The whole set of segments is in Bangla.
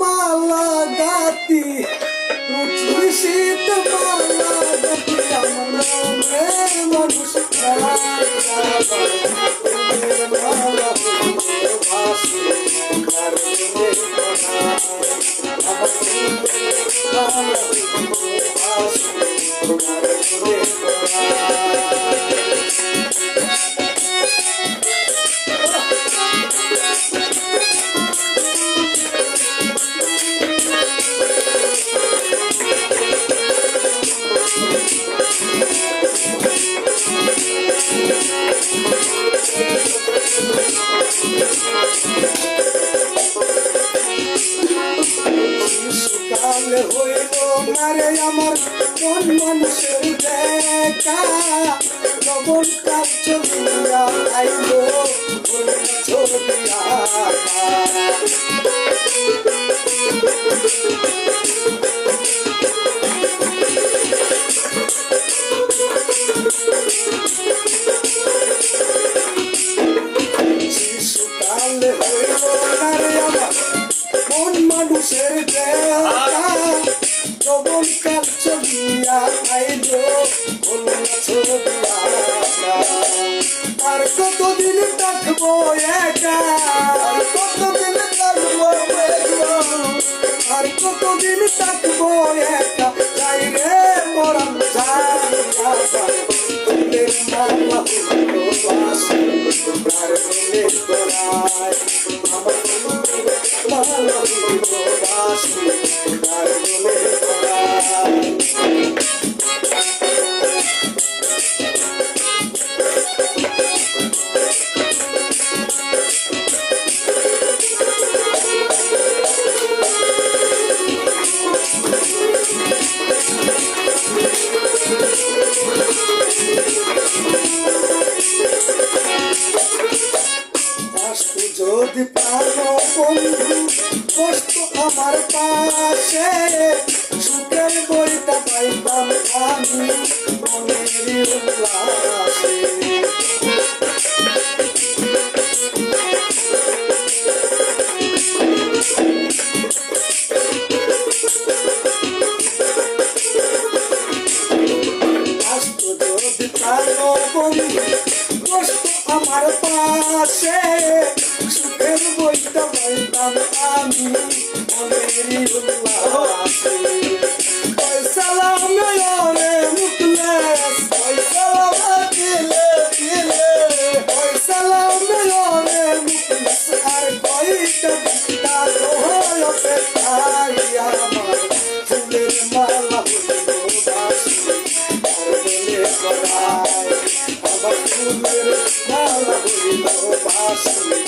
মালা গাতি শীত মালা গাতি আমার মানুষ মালা ভাসি সকাল হইল মারে আমার কোন মানুষের দেখা? লবণ কাজ চলিয়া আইল ছবিয়া মানুষের চলিয়া আইল ছবিয়া আর কতদিন থাকব একা? আর কতদিন থাকব আর কতদিন থাকব একা? যাই রে করায় আমার ফুলের মালা যদি পারো বন্ধু বসতো আমার পাশে। সুখের বইটা পাইতাম আমি মনের উল্লাসে। আমার পাশে। পাইতাম আমি মনের উল্লাসে নয়নে মুখলেস পয়সালাম দিলে দিলে পয়সালাম নয়নে মুখলেস আর বিটা তোর অপেক্ষায় আমার ফুলের মালা আমার ফুলের মালা হইল বাসি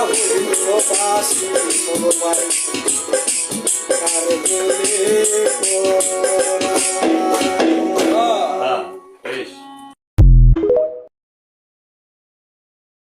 মালা হইল